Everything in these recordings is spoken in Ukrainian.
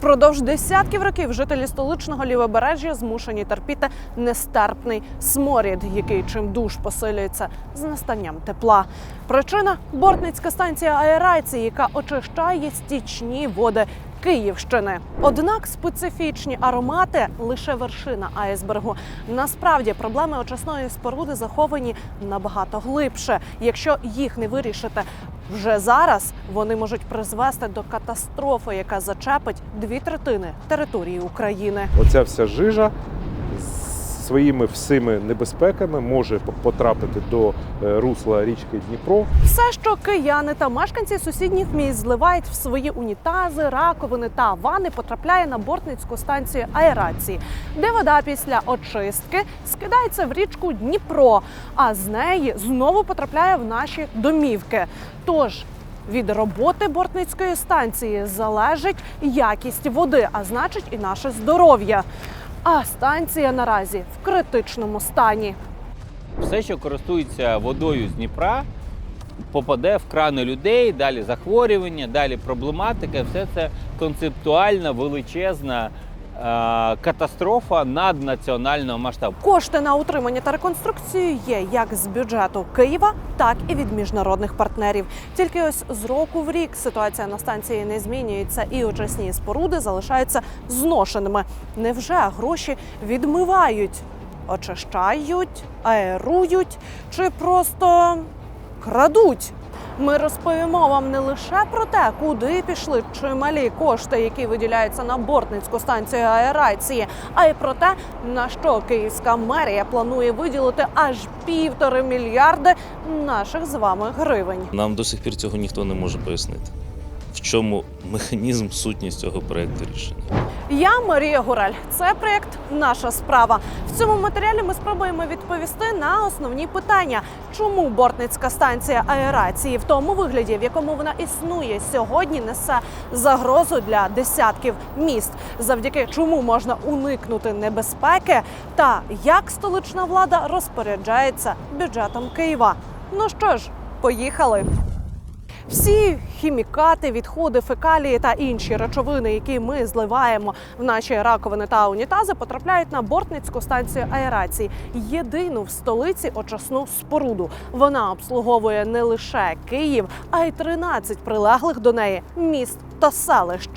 Впродовж десятків років жителі столичного лівобережжя змушені терпіти нестерпний сморід, який чим душ посилюється з настанням тепла. Причина бортницька станція аерації, яка очищає стічні води. Київщини. Однак специфічні аромати лише вершина айсбергу. Насправді проблеми очисної споруди заховані набагато глибше. Якщо їх не вирішити вже зараз, вони можуть призвести до катастрофи, яка зачепить дві третини території України. Оця вся жижа своїми всіми небезпеками може потрапити до е, русла річки Дніпро. Все, що кияни та мешканці сусідніх міст зливають в свої унітази, раковини та вани, потрапляє на бортницьку станцію аерації, де вода після очистки скидається в річку Дніпро, а з неї знову потрапляє в наші домівки. Тож від роботи бортницької станції залежить якість води, а значить і наше здоров'я. А станція наразі в критичному стані. Все, що користується водою з Дніпра, попаде в крани людей, далі захворювання, далі проблематика. Все це концептуальна величезна катастрофа наднаціонального масштабу. Кошти на утримання та реконструкцію є як з бюджету Києва, так і від міжнародних партнерів. Тільки ось з року в рік ситуація на станції не змінюється, і очисні споруди залишаються зношеними. Невже гроші відмивають, очищають, аерують чи просто крадуть? Ми розповімо вам не лише про те, куди пішли чималі кошти, які виділяються на бортницьку станцію аерації, а й про те, на що київська мерія планує виділити аж півтори мільярди наших з вами гривень. Нам до сих пір цього ніхто не може пояснити. Чому механізм, сутність цього проекту рішення? Я Марія Гураль. Це проєкт Наша справа. В цьому матеріалі ми спробуємо відповісти на основні питання, чому бортницька станція аерації в тому вигляді, в якому вона існує сьогодні, несе загрозу для десятків міст, завдяки чому можна уникнути небезпеки, та як столична влада розпоряджається бюджетом Києва. Ну що ж, поїхали. Всі хімікати, відходи, фекалії та інші речовини, які ми зливаємо в наші раковини та унітази, потрапляють на бортницьку станцію аерації. Єдину в столиці очисну споруду. Вона обслуговує не лише Київ, а й 13 прилеглих до неї міст та селищ.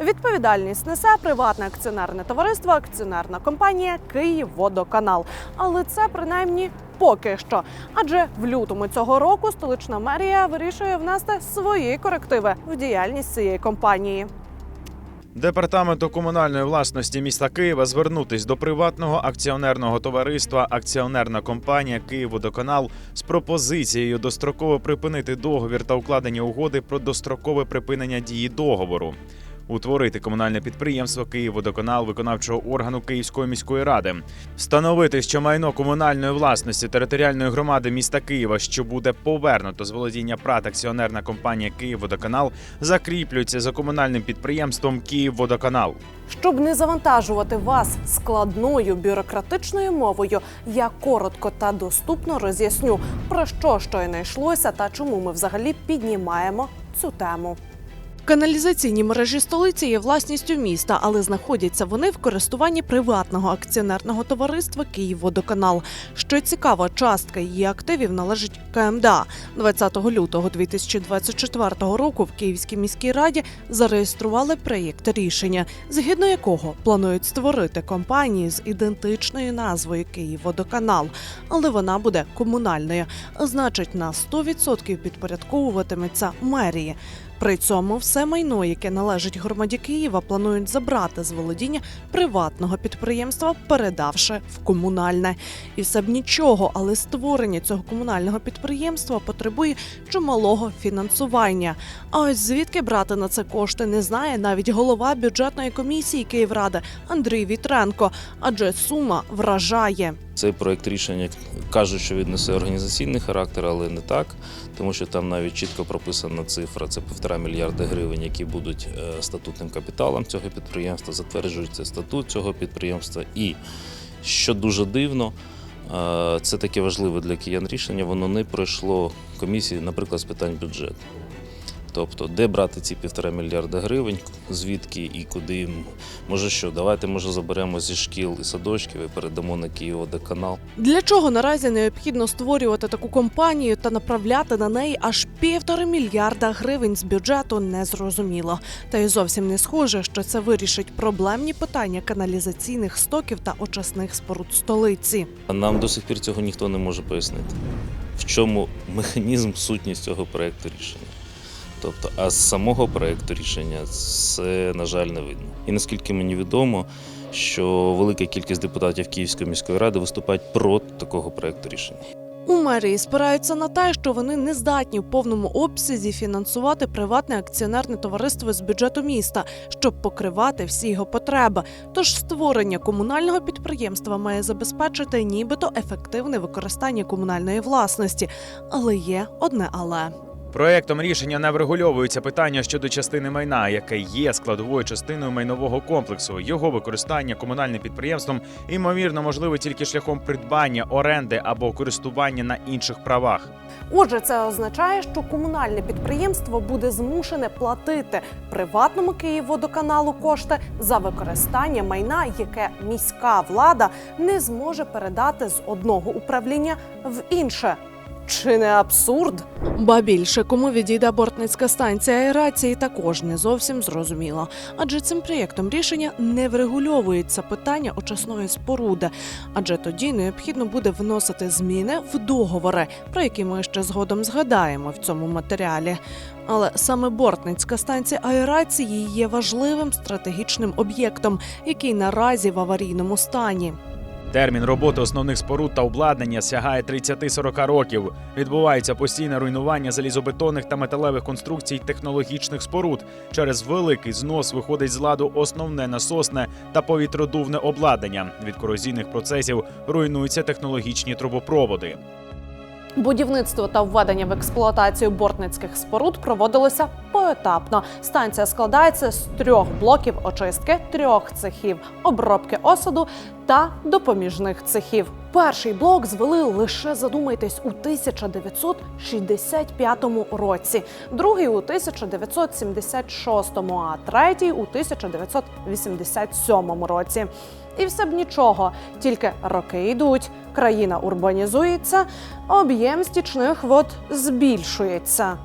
Відповідальність несе приватне акціонерне товариство, акціонерна компанія Київводоканал. Але це принаймні поки що. Адже в лютому цього року столична мерія вирішує внести свої корективи в діяльність цієї компанії. Департаменту комунальної власності міста Києва звернутись до приватного акціонерного товариства Акціонерна компанія Київводоканал з пропозицією достроково припинити договір та укладені угоди про дострокове припинення дії договору. Утворити комунальне підприємство Київводоканал виконавчого органу Київської міської ради, встановити, що майно комунальної власності територіальної громади міста Києва, що буде повернуто з володіння ПРАТ акціонерна компанія Київводоканал, закріплюється за комунальним підприємством Київводоканал. Щоб не завантажувати вас складною бюрократичною мовою, я коротко та доступно роз'ясню про що щойно йшлося та чому ми взагалі піднімаємо цю тему. Каналізаційні мережі столиці є власністю міста, але знаходяться вони в користуванні приватного акціонерного товариства «Київводоканал». Що цікаво, частка її активів належить КМДА. 20 лютого 2024 року в Київській міській раді зареєстрували проєкт рішення, згідно якого планують створити компанію з ідентичною назвою «Київводоканал», але вона буде комунальною, значить на 100% підпорядковуватиметься мерії. При цьому все майно, яке належить громаді Києва, планують забрати з володіння приватного підприємства, передавши в комунальне. І все б нічого, але створення цього комунального підприємства потребує чималого фінансування. А ось звідки брати на це кошти, не знає навіть голова бюджетної комісії Київради Андрій Вітренко, адже сума вражає. Цей проект рішення кажуть, що він несе організаційний характер, але не так, тому що там навіть чітко прописана цифра: це півтора мільярда гривень, які будуть е, статутним капіталом цього підприємства, затверджується статут цього підприємства. І що дуже дивно, е, це таке важливе для киян рішення. Воно не пройшло комісії, наприклад, з питань бюджету. Тобто, де брати ці півтора мільярда гривень, звідки і куди їм? Може що, давайте може заберемо зі шкіл і садочків і передамо на Київводоканал. Для чого наразі необхідно створювати таку компанію та направляти на неї аж півтори мільярда гривень з бюджету незрозуміло. Та й зовсім не схоже, що це вирішить проблемні питання каналізаційних стоків та очисних споруд столиці. А Нам до сих пір цього ніхто не може пояснити. В чому механізм, сутність цього проекту рішення? Тобто, а з самого проекту рішення це, на жаль, не видно. І наскільки мені відомо, що велика кількість депутатів Київської міської ради виступають проти такого проекту рішення. У мерії спираються на те, що вони не здатні в повному обсязі фінансувати приватне акціонерне товариство з бюджету міста, щоб покривати всі його потреби. Тож створення комунального підприємства має забезпечити нібито ефективне використання комунальної власності. Але є одне але. Проектом рішення не врегульовується питання щодо частини майна, яке є складовою частиною майнового комплексу. Його використання комунальним підприємством ймовірно можливе тільки шляхом придбання, оренди або користування на інших правах. Отже, це означає, що комунальне підприємство буде змушене платити приватному Київводоканалу кошти за використання майна, яке міська влада не зможе передати з одного управління в інше. Чи не абсурд? Ба більше, кому відійде бортницька станція аерації, також не зовсім зрозуміло. Адже цим проєктом рішення не врегульовується питання очисної споруди, адже тоді необхідно буде вносити зміни в договори, про які ми ще згодом згадаємо в цьому матеріалі. Але саме бортницька станція аерації є важливим стратегічним об'єктом, який наразі в аварійному стані. Термін роботи основних споруд та обладнання сягає 30-40 років. Відбувається постійне руйнування залізобетонних та металевих конструкцій технологічних споруд. Через великий знос виходить з ладу основне насосне та повітродувне обладнання. Від корозійних процесів руйнуються технологічні трубопроводи. Будівництво та введення в експлуатацію бортницьких споруд проводилося поетапно. Станція складається з трьох блоків очистки, трьох цехів обробки осаду та допоміжних цехів. Перший блок звели лише задумайтесь у 1965 році, другий у 1976, а третій у 1987 році. І все б нічого, тільки роки йдуть, країна урбанізується, об'єм стічних вод збільшується.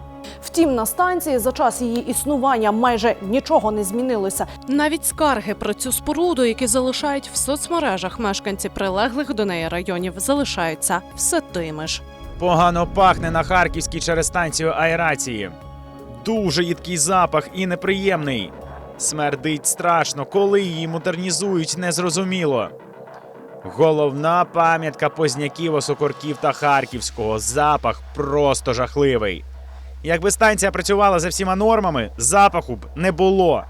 Втім, на станції за час її існування майже нічого не змінилося. Навіть скарги про цю споруду, які залишають в соцмережах мешканці прилеглих до неї районів, залишаються все тими ж. Погано пахне на Харківській через станцію аерації. Дуже їдкий запах і неприємний. Смердить страшно, коли її модернізують, незрозуміло. Головна пам'ятка позняків, осокорків та Харківського. Запах просто жахливий. Якби станція працювала за всіма нормами, запаху б не було.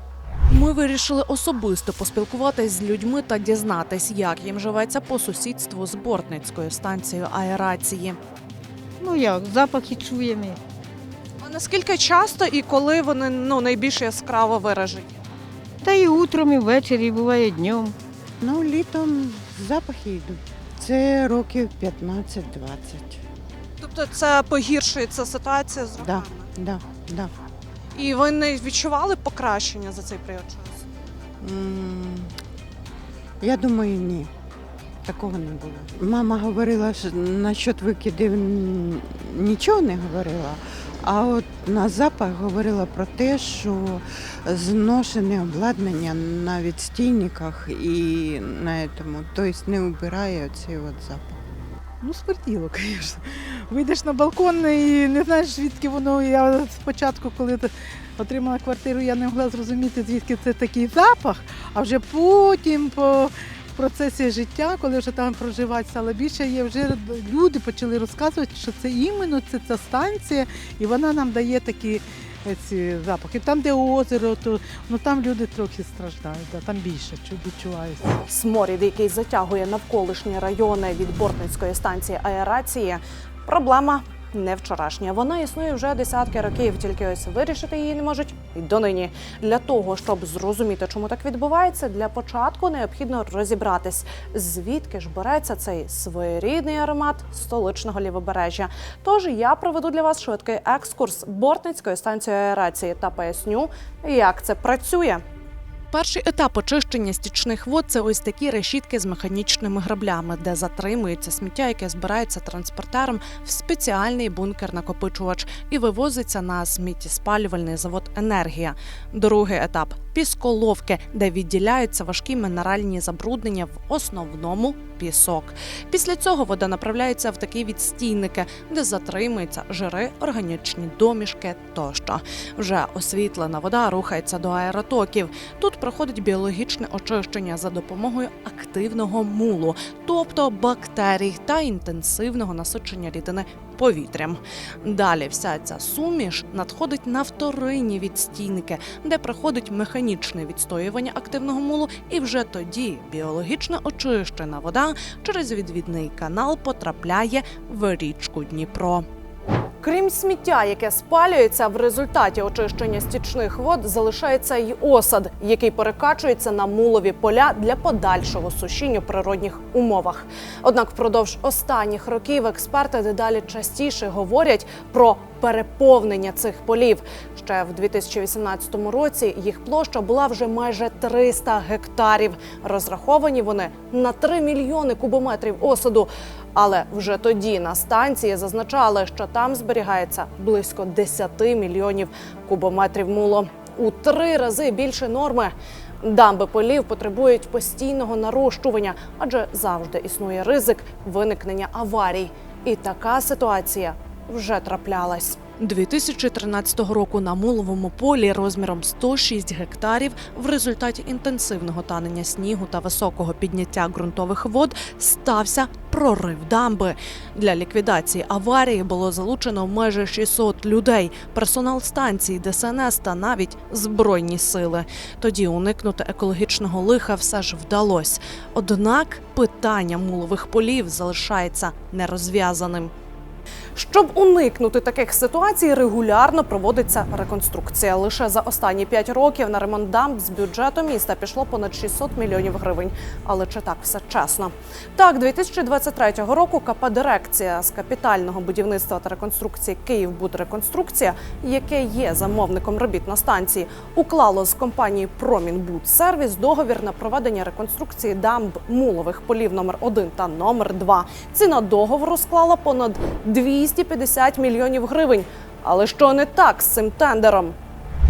Ми вирішили особисто поспілкуватись з людьми та дізнатись, як їм живеться по сусідству з бортницькою станцією аерації. Ну як, запахи чуємо. А наскільки часто і коли вони ну найбільш яскраво виражені? Та і утром, і ввечері, буває днем. Ну, літом запахи йдуть. Це років 15-20. Тобто це погіршується ситуація з Да. роками? Да, да. І ви не відчували покращення за цей період часу? М, Я думаю, ні. Такого не було. Мама говорила, що насчет викидів нічого не говорила. А от на запах говорила про те, що зношене обладнання на відстійниках і на цьому, тобто не вбирає цей от запах. Ну, смертіло, звісно. Вийдеш на балкон і не знаєш, звідки воно. Я спочатку, коли отримала квартиру, я не могла зрозуміти, звідки це такий запах, а вже потім по процесі життя, коли вже там проживати стало більше, є вже люди почали розказувати, що це іменно це ця станція, і вона нам дає такі е, ці запахи. Там, де озеро, то ну там люди трохи страждають, да, там більше чу- відчувається. Сморід, який затягує навколишні райони від бортницької станції аерації, проблема не вчорашня. Вона існує вже десятки років, тільки ось вирішити її не можуть і донині. Для того, щоб зрозуміти, чому так відбувається, для початку необхідно розібратись, звідки ж береться цей своєрідний аромат столичного лівобережжя. Тож я проведу для вас швидкий екскурс бортницької станції аерації та поясню, як це працює. Перший етап очищення стічних вод це ось такі решітки з механічними граблями, де затримується сміття, яке збирається транспортером в спеціальний бункер-накопичувач і вивозиться на сміттєспалювальний завод Енергія. Другий етап пісколовки, де відділяються важкі мінеральні забруднення в основному пісок. Після цього вода направляється в такі відстійники, де затримуються жири, органічні домішки тощо. Вже освітлена вода рухається до аеротоків. Тут проходить біологічне очищення за допомогою активного мулу, тобто бактерій та інтенсивного насичення рідини повітрям. Далі вся ця суміш надходить на вторинні відстійники, де проходить механічне відстоювання активного мулу, і вже тоді біологічно очищена вода через відвідний канал потрапляє в річку Дніпро. Крім сміття, яке спалюється в результаті очищення стічних вод, залишається й осад, який перекачується на мулові поля для подальшого сушіння в природних умовах. Однак впродовж останніх років експерти дедалі частіше говорять про переповнення цих полів. Ще в 2018 році їх площа була вже майже 300 гектарів. Розраховані вони на 3 мільйони кубометрів осаду. Але вже тоді на станції зазначали, що там зберігається близько 10 мільйонів кубометрів мулу у три рази більше норми. Дамби полів потребують постійного нарощування, адже завжди існує ризик виникнення аварій. І така ситуація вже траплялась. 2013 року на муловому полі розміром 106 гектарів в результаті інтенсивного танення снігу та високого підняття ґрунтових вод стався прорив дамби. Для ліквідації аварії було залучено майже 600 людей, персонал станції ДСНС та навіть збройні сили. Тоді уникнути екологічного лиха все ж вдалося. Однак питання мулових полів залишається нерозв'язаним. Щоб уникнути таких ситуацій, регулярно проводиться реконструкція. Лише за останні 5 років на ремонт дамб з бюджету міста пішло понад 600 мільйонів гривень. Але чи так все чесно? Так, 2023 року КП «Дирекція» з капітального будівництва та реконструкції «Київбудреконструкція», яке є замовником робіт на станції, уклало з компанією «Промінбудсервіс» договір на проведення реконструкції дамб мулових полів номер 1 та номер 2. Ціна договору склала понад 250 мільйонів гривень. Але що не так з цим тендером?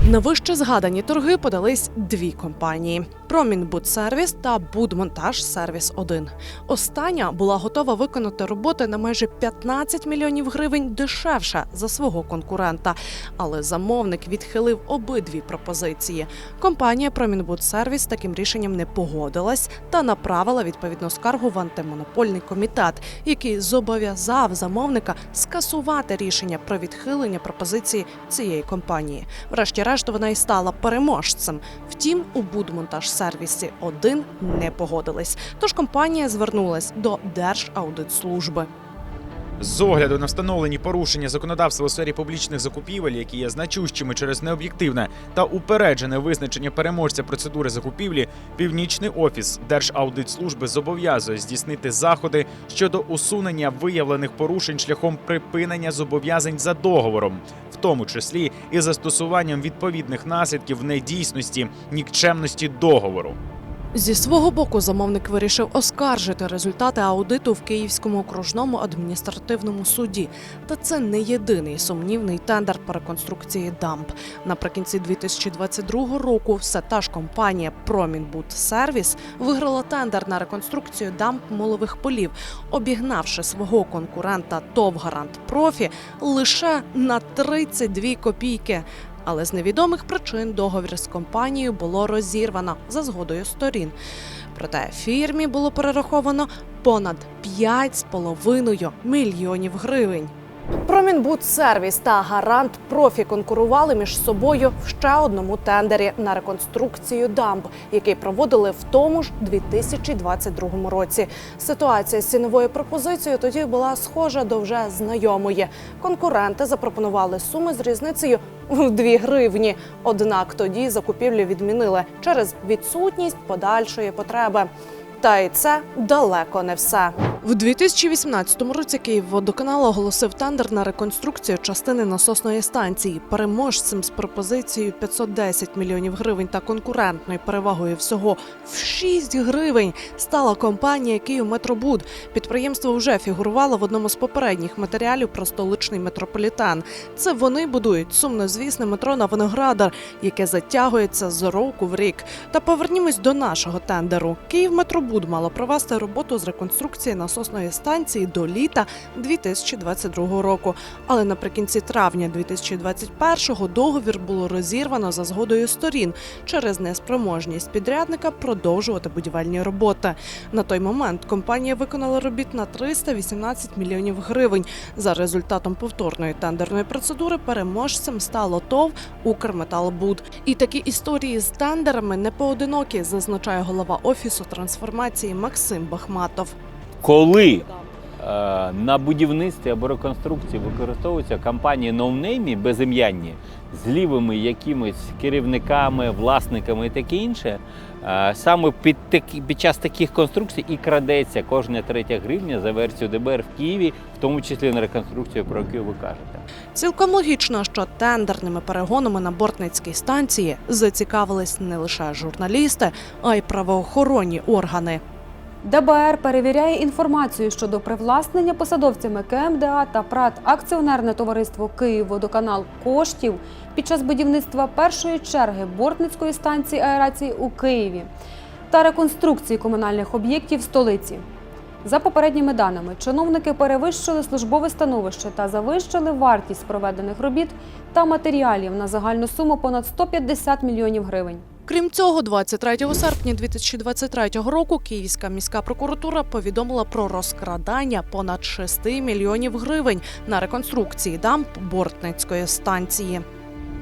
На вище згадані торги подались дві компанії: Промінбудсервіс та Будмонтаж Сервіс 1 Остання була готова виконати роботи на майже 15 мільйонів гривень дешевше за свого конкурента. Але замовник відхилив обидві пропозиції. Компанія Промінбудсервіс таким рішенням не погодилась та направила відповідну скаргу в антимонопольний комітет, який зобов'язав замовника скасувати рішення про відхилення пропозиції цієї компанії. Врешті-решт вона і стала переможцем. Втім, у Будмонтажсервісі 1 не погодились. Тож компанія звернулась до Держаудитслужби. З огляду на встановлені порушення законодавства у сфері публічних закупівель, які є значущими через необ'єктивне та упереджене визначення переможця процедури закупівлі, північний офіс Держаудитслужби зобов'язує здійснити заходи щодо усунення виявлених порушень шляхом припинення зобов'язань за договором, в тому числі і застосуванням відповідних наслідків недійсності нікчемності договору. Зі свого боку замовник вирішив оскаржити результати аудиту в Київському окружному адміністративному суді. Та це не єдиний сумнівний тендер по реконструкції дамб. Наприкінці 2022 року все та ж компанія Промінбудсервіс виграла тендер на реконструкцію дамб мулових полів, обігнавши свого конкурента ТОВ Гарант Профі лише на 32 копійки. Але з невідомих причин договір з компанією було розірвано за згодою сторін. Проте фірмі було перераховано понад 5,5 мільйонів гривень. Промінбудсервіс та Гарант Профі конкурували між собою в ще одному тендері на реконструкцію дамб, який проводили в тому ж 2022 році. Ситуація з ціновою пропозицією тоді була схожа до вже знайомої. Конкуренти запропонували суми з різницею в 2 гривні. Однак тоді закупівлю відмінили через відсутність подальшої потреби. Та й це далеко не все. В 2018 році Київводоканал оголосив тендер на реконструкцію частини насосної станції. Переможцем з пропозицією 510 мільйонів гривень та конкурентною перевагою всього в 6 гривень стала компанія «Київметробуд». Підприємство вже фігурувало в одному з попередніх матеріалів про столичний метрополітен. Це вони будують сумнозвісне метро на Виноградар, яке затягується з року в рік. Та повернімось до нашого тендеру. Київметробуд мало провести роботу з реконструкції насосної станції до літа 2022 року. Але наприкінці травня 2021-го договір було розірвано за згодою сторін через неспроможність підрядника продовжувати будівельні роботи. На той момент компанія виконала робіт на 318 мільйонів гривень. За результатом повторної тендерної процедури переможцем стало ТОВ Укрметалбуд. І такі історії з тендерами не поодинокі, зазначає голова офісу трансформації Максим Бахматов. Коли е, на будівництві або реконструкції використовуються компанії ноунеймі безім'янні з лівими якимись керівниками, власниками і таке інше, е, саме під, такі, під час таких конструкцій і крадеться кожна третя гривня за версією ДБР в Києві, в тому числі на реконструкцію, про яку ви кажете. Цілком логічно, що тендерними перегонами на бортницькій станції зацікавились не лише журналісти, а й правоохоронні органи. ДБР перевіряє інформацію щодо привласнення посадовцями КМДА та ПРАТ акціонерне товариство «Київводоканал» коштів під час будівництва першої черги бортницької станції аерації у Києві та реконструкції комунальних об'єктів столиці. За попередніми даними, чиновники перевищили службове становище та завищили вартість проведених робіт та матеріалів на загальну суму понад 150 мільйонів гривень. Крім цього, 23 серпня 2023 року Київська міська прокуратура повідомила про розкрадання понад 6 мільйонів гривень на реконструкції дамб Бортницької станції.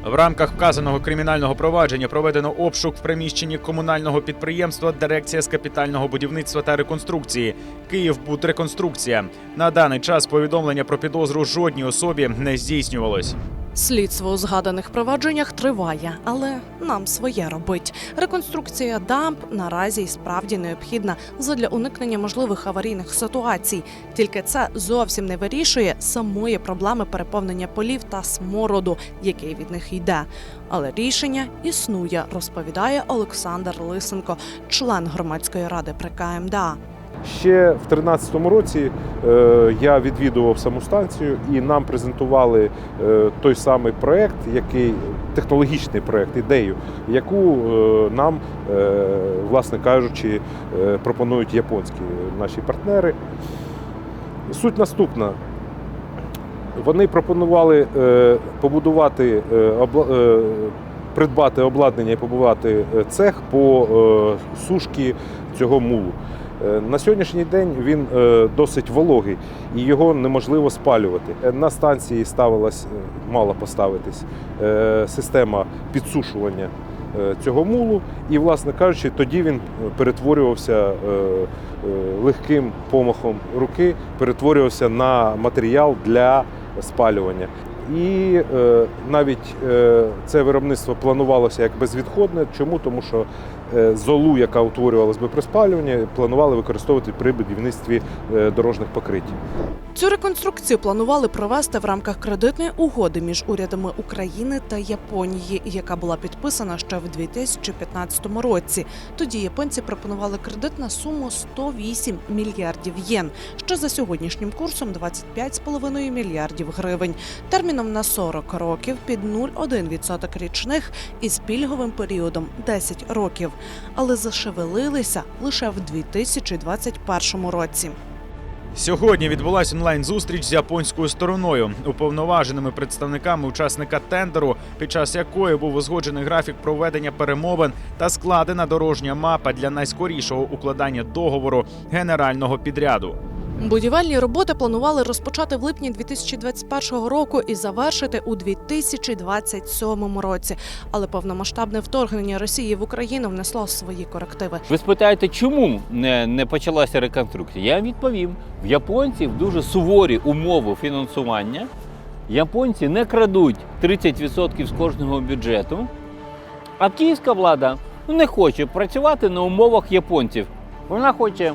В рамках вказаного кримінального провадження проведено обшук в приміщенні комунального підприємства Дирекція з капітального будівництва та реконструкції «Київбудреконструкція». На даний час повідомлення про підозру жодній особі не здійснювалось. Слідство у згаданих провадженнях триває, але нам своє робить. Реконструкція дамб наразі й справді необхідна задля уникнення можливих аварійних ситуацій. Тільки це зовсім не вирішує самої проблеми переповнення полів та смороду, який від них йде. Але рішення існує, розповідає Олександр Лисенко, член громадської ради при КМДА. Ще в 2013 році е, я відвідував саму станцію і нам презентували е, той самий проект, який технологічний проект, ідею, яку е, нам, власне кажучи, пропонують японські наші партнери. Суть наступна. Вони пропонували побудувати придбати обладнання і побудувати е, цех по сушки цього мулу. Е, На сьогоднішній день він е, досить вологий і його неможливо спалювати. Е, На станції ставилась, мала поставитись система підсушування цього мулу, і, власне кажучи, тоді він перетворювався легким помахом руки, перетворювався на матеріал для спалювання. І навіть це виробництво планувалося як безвідходне. Чому? Тому що золу, яка утворювалась би при спалюванні, планували використовувати при будівництві е, дорожніх покриттів. Цю реконструкцію планували провести в рамках кредитної угоди між урядами України та Японії, яка була підписана ще в 2015 році. Тоді японці пропонували кредит на суму 108 мільярдів єн, що за сьогоднішнім курсом 25,5 мільярдів гривень, терміном на 40 років під 0,1% річних і з пільговим періодом 10 років. Але зашевелилися лише в 2021 році. Сьогодні відбулася онлайн-зустріч з японською стороною, уповноваженими представниками учасника тендеру, під час якої був узгоджений графік проведення перемовин та складена дорожня мапа для найскорішого укладання договору генерального підряду. Будівельні роботи планували розпочати в липні 2021 року і завершити у 2027 році. Але повномасштабне вторгнення Росії в Україну внесло свої корективи. Ви спитаєте, чому не, не почалася реконструкція? Я відповім: в японців дуже суворі умови фінансування. Японці не крадуть 30% з кожного бюджету, а київська влада ну, не хоче працювати на умовах японців. Вона хоче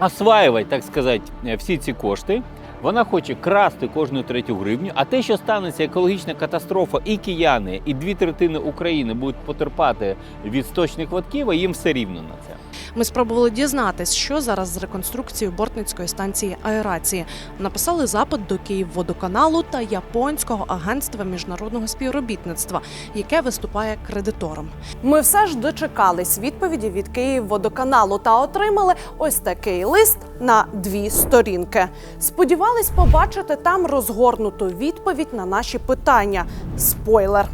осваювати, так сказати, всі ці кошти. Вона хоче красти кожну третю гривню. А те, що станеться екологічна катастрофа, і кияни, і дві третини України будуть потерпати від сточних водків, а їм все рівно на це. Ми спробували дізнатись, що зараз з реконструкцією Бортницької станції аерації. Написали запит до Київводоканалу та японського агентства міжнародного співробітництва, яке виступає кредитором. Ми все ж дочекались відповіді від Київводоканалу та отримали ось такий лист на дві сторінки. Сподівались побачити там розгорнуту відповідь на наші питання. Спойлер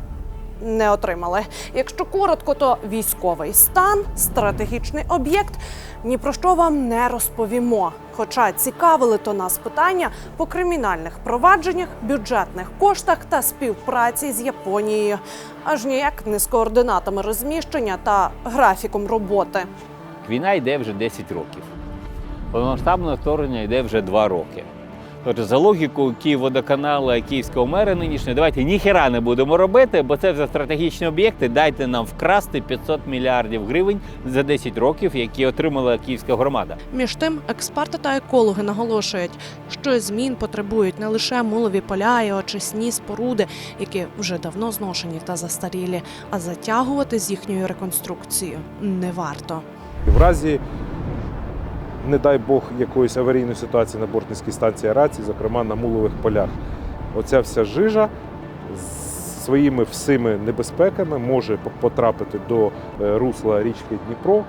не отримали. Якщо коротко, то військовий стан, стратегічний об'єкт. Ні про що вам не розповімо. Хоча цікавили то нас питання по кримінальних провадженнях, бюджетних коштах та співпраці з Японією, аж ніяк не з координатами розміщення та графіком роботи. Війна йде вже 10 років. Повномасштабне вторгнення йде вже 2 роки. Отже, за логікою Київводоканалу і Київського мера нинішнього, давайте ніхера не будемо робити, бо це вже стратегічні об'єкти. Дайте нам вкрасти 500 мільярдів гривень за 10 років, які отримала київська громада. Між тим, експерти та екологи наголошують, що змін потребують не лише мулові поля і очисні споруди, які вже давно зношені та застарілі, а затягувати з їхньою реконструкцією не варто. І в разі, не дай Бог, якоїсь аварійної ситуації на Бортницькій станції аерації, зокрема на мулових полях, оця вся жижа з своїми всіми небезпеками може потрапити до е, русла річки Дніпро,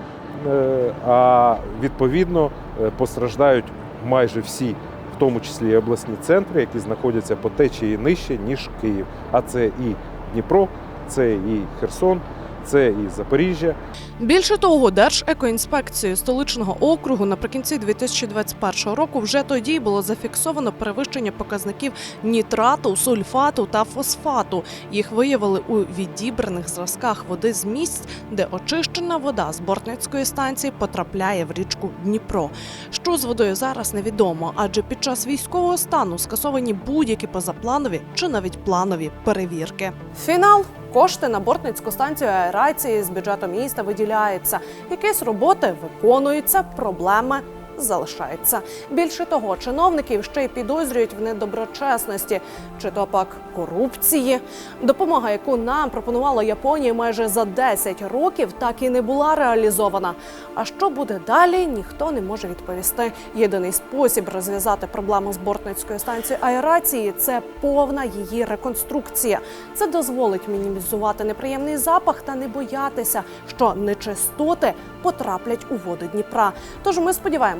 е, а відповідно е, постраждають майже всі. В тому числі і обласні центри, які знаходяться по течії нижче, ніж Київ. А це і Дніпро, це і Херсон, це і Запоріжжя, Більше того, Держекоінспекцією столичного округу наприкінці 2021 року вже тоді було зафіксовано перевищення показників нітрату, сульфату та фосфату. Їх виявили у відібраних зразках води з місць, де очищена вода з бортницької станції потрапляє в річку Дніпро. Що з водою зараз невідомо, адже під час військового стану скасовані будь-які позапланові чи навіть планові перевірки. Фінал. Кошти на бортницьку станцію аерації з бюджету міста виділяються. Якісь роботи виконуються, проблеми залишаються. Більше того, чиновників ще й підозрюють в недоброчесності чи то пак корупції. Допомога, яку нам пропонувала Японія майже за 10 років, так і не була реалізована. А що буде далі, ніхто не може відповісти. Єдиний спосіб розв'язати проблему з бортницькою станцією аерації це повна її реконструкція. Це дозволить мінімізувати неприємний запах та не боятися, що нечистоти потраплять у води Дніпра. Тож ми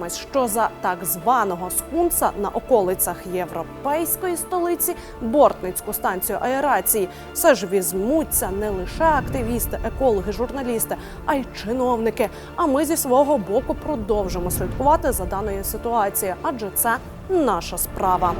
сподіваємось, що за так званого скунса на околицях європейської столиці бортницьку станцію аерації все ж візьмуться не лише активісти, екологи, журналісти, а й чиновники. А ми зі свого боку продовжимо слідкувати за даною ситуацією, адже це наша справа.